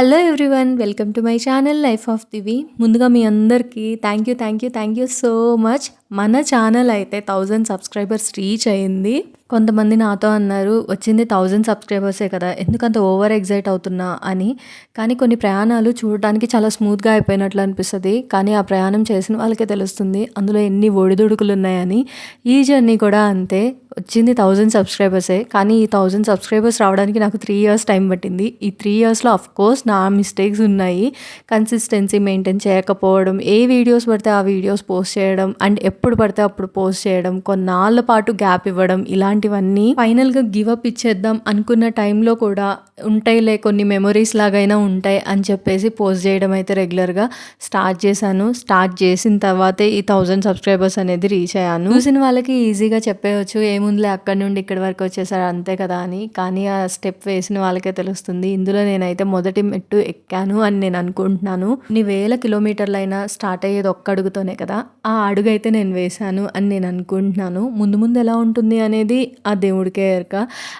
Hello everyone welcome to my channel life of Divi ముందుగా మీ అందరికీ thank you thank you thank you so much మన channel అయితే thousand subscribers reach అయింది. కొంతమంది నాతో అన్నారు వచ్చింది థౌజండ్ సబ్స్క్రైబర్సే కదా ఎందుకంత ఓవర్ ఎగ్జైట్ అవుతున్నా అని. కానీ కొన్ని ప్రయాణాలు చూడడానికి చాలా స్మూత్గా అయిపోయినట్లు అనిపిస్తుంది. కానీ ఆ ప్రయాణం చేసిన వాళ్ళకే తెలుస్తుంది అందులో ఎన్ని ఒడిదుడుకులు ఉన్నాయని. ఈ జర్నీ కూడా అంతే. వచ్చింది థౌజండ్ సబ్స్క్రైబర్సే కానీ ఈ థౌజండ్ సబ్స్క్రైబర్స్ రావడానికి నాకు త్రీ ఇయర్స్ టైం పట్టింది. ఈ త్రీ ఇయర్స్లో అఫ్ కోర్స్ నా మిస్టేక్స్ ఉన్నాయి. కన్సిస్టెన్సీ మెయింటైన్ చేయకపోవడం ఏ వీడియోస్ పడితే ఆ వీడియోస్ పోస్ట్ చేయడం అండ్ ఎప్పుడు పడితే అప్పుడు పోస్ట్ చేయడం కొన్నాళ్ళ పాటు గ్యాప్ ఇవ్వడం ఇలాంటివన్నీ ఫైనల్గా గివ్ అప్ ఇచ్చేద్దాం అనుకున్న టైంలో కూడా ఉంటాయిలే కొన్ని మెమొరీస్ లాగైనా ఉంటాయి అని చెప్పేసి పోస్ట్ చేయడం అయితే రెగ్యులర్గా స్టార్ట్ చేశాను. స్టార్ట్ చేసిన తర్వాతే ఈ థౌజండ్ సబ్స్క్రైబర్స్ అనేది రీచ్ అయ్యాను. చూసిన వాళ్ళకి ఈజీగా చెప్పేయచ్చు ఏముందిలే అక్కడ నుండి ఇక్కడి వరకు వచ్చేసారు అంతే కదా అని. కానీ ఆ స్టెప్ వేసిన వాళ్ళకే తెలుస్తుంది. ఇందులో నేనైతే మొదటి మెట్టు ఎక్కాను అని నేను అనుకుంటున్నాను. నీ వేల కిలోమీటర్లైనా స్టార్ట్ అయ్యేది ఒక్క అడుగుతోనే కదా. ఆ అడుగు అయితే నేను వేశాను అని నేను అనుకుంటున్నాను. ముందు ముందు ఎలా ఉంటుంది అనేది ఆ దేవుడికే ఎరక.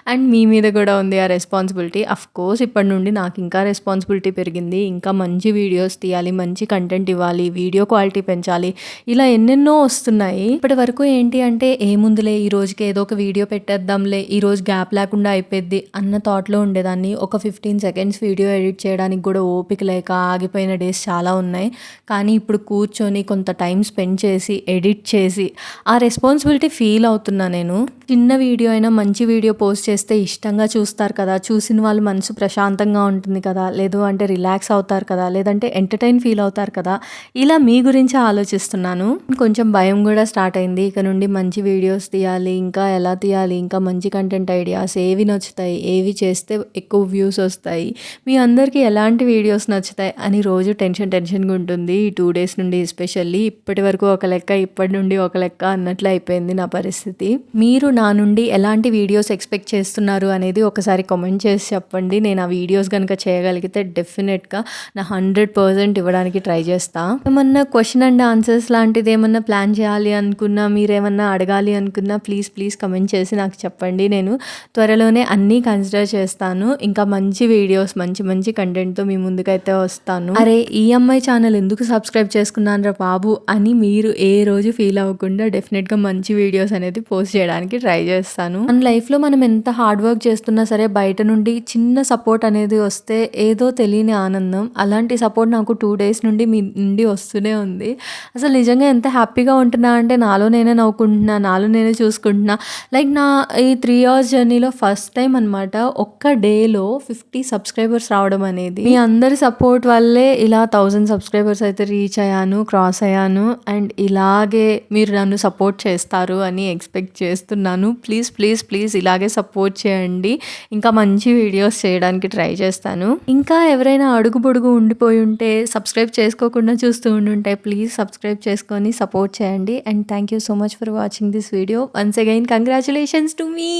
అండ్ మీ మీద కూడా ఉంది ఆ రెస్పాన్సిబిలిటీ అఫ్ కోర్స్ ఇప్పటి నుండి నాకు ఇంకా రెస్పాన్సిబిలిటీ పెరిగింది. ఇంకా మంచి వీడియోస్ తీయాలి మంచి కంటెంట్ ఇవ్వాలి వీడియో క్వాలిటీ పెంచాలి. ఇలా ఎన్నెన్నో వస్తున్నాయి. ఇప్పటి వరకు ఏంటి అంటే ఏముందిలే ఈ రోజుకి ఏదో ఒక వీడియో పెట్టేద్దాంలే ఈరోజు గ్యాప్ లేకుండా అయిపోద్ది అన్న థాట్లో ఉండేదాన్ని. ఒక ఫిఫ్టీన్ సెకండ్స్ వీడియో ఎడిట్ చేయడానికి కూడా ఓపిక లేక ఆగిపోయిన డేస్ చాలా ఉన్నాయి. కానీ ఇప్పుడు కూర్చొని కొంత టైం స్పెండ్ చేసి ఎడిట్ చేసి ఆ రెస్పాన్సిబిలిటీ ఫీల్ అవుతున్నా నేను. చిన్న వీడియో అయినా మంచి వీడియో పోస్ట్ చేస్తే ఇష్టంగా చూస్తారు కదా చూసిన వాళ్ళు మనసు ప్రశాంతంగా ఉంటుంది కదా లేదు అంటే రిలాక్స్ అవుతారు కదా లేదంటే ఎంటర్టైన్ ఫీల్ అవుతారు కదా. ఇలా మీ గురించి ఆలోచిస్తున్నాను. కొంచెం భయం కూడా స్టార్ట్ అయింది. ఇక నుండి మంచి వీడియోస్ తీయాలి ఇంకా ఇంకా ఎలా తీయాలి? ఇంకా మంచి కంటెంట్ ఐడియాస్ ఏవి నచ్చుతాయి? ఏవి చేస్తే ఎక్కువ వ్యూస్ వస్తాయి? మీ అందరికీ ఎలాంటి వీడియోస్ నచ్చుతాయి? అని రోజు టెన్షన్ టెన్షన్గా ఉంటుంది. ఈ టూ డేస్ నుండి ఎస్పెషల్లీ ఇప్పటి వరకు ఒక లెక్క ఇప్పటి నుండి ఒక లెక్క అన్నట్లు అయిపోయింది నా పరిస్థితి. మీరు నా నుండి ఎలాంటి వీడియోస్ ఎక్స్పెక్ట్ చేస్తున్నారు అనేది ఒకసారి కామెంట్ చేసి చెప్పండి. నేను ఆ వీడియోస్ కనుక చేయగలిగితే డెఫినెట్గా నా హండ్రెడ్ పర్సెంట్ ఇవ్వడానికి ట్రై చేస్తా. ఏమన్నా క్వశ్చన్ అండ్ ఆన్సర్స్ లాంటిది ఏమన్నా ప్లాన్ చేయాలి అనుకున్నా మీరేమన్నా అడగాలి అనుకున్నా ప్లీజ్ ప్లీజ్ కమెంట్ చేసి నాకు చెప్పండి. నేను త్వరలోనే అన్నీ కన్సిడర్ చేస్తాను. ఇంకా మంచి వీడియోస్ మంచి మంచి కంటెంట్తో మీ ముందుకైతే వస్తాను. అరే ఈ అమ్మాయి ఛానల్ ఎందుకు సబ్స్క్రైబ్ చేసుకున్నాను రా బాబు అని మీరు ఏ రోజు ఫీల్ అవ్వకుండా డెఫినెట్గా మంచి వీడియోస్ అనేది పోస్ట్ చేయడానికి ట్రై చేస్తాను. మన లైఫ్లో మనం ఎంత హార్డ్ వర్క్ చేస్తున్నా సరే బయట నుండి చిన్న సపోర్ట్ అనేది వస్తే ఏదో తెలియని ఆనందం. అలాంటి సపోర్ట్ నాకు టూ డేస్ నుండి మీ నుండి వస్తూనే ఉంది. అసలు నిజంగా ఎంత హ్యాపీగా ఉంటున్నా అంటే నాలో నేనే నవ్వుకుంటున్నా నాలో నేనే చూసుకుంటున్నా. లైక్ నా ఈ త్రీ ఇయర్స్ జర్నీలో ఫస్ట్ టైం అనమాట ఒక్క డేలో ఫిఫ్టీ సబ్స్క్రైబర్స్ రావడం అనేది. మీ అందరి సపోర్ట్ వల్లే ఇలా థౌజండ్ సబ్స్క్రైబర్స్ అయితే రీచ్ అయ్యాను క్రాస్ అయ్యాను అండ్ ఇలాగే మీరు నన్ను సపోర్ట్ చేస్తారు అని ఎక్స్పెక్ట్ చేస్తున్నాను. ప్లీజ్ ప్లీజ్ ప్లీజ్ ఇలాగే సపోర్ట్ చేయండి. ఇంకా మంచి వీడియోస్ చేయడానికి ట్రై చేస్తాను. ఇంకా ఎవరైనా అడుగు పొడుగు ఉండిపోయి ఉంటే సబ్స్క్రైబ్ చేసుకోకుండా చూస్తూ ఉండుంటే ప్లీజ్ సబ్స్క్రైబ్ చేసుకొని సపోర్ట్ చేయండి. And thank you so much for watching this video once again congratulations to me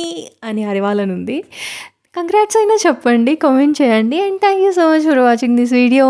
అని అరవాలని ఉంది కంగ్రాట్స్ అయినా చెప్పండి కామెంట్ చేయండి. And thank you so much for watching this video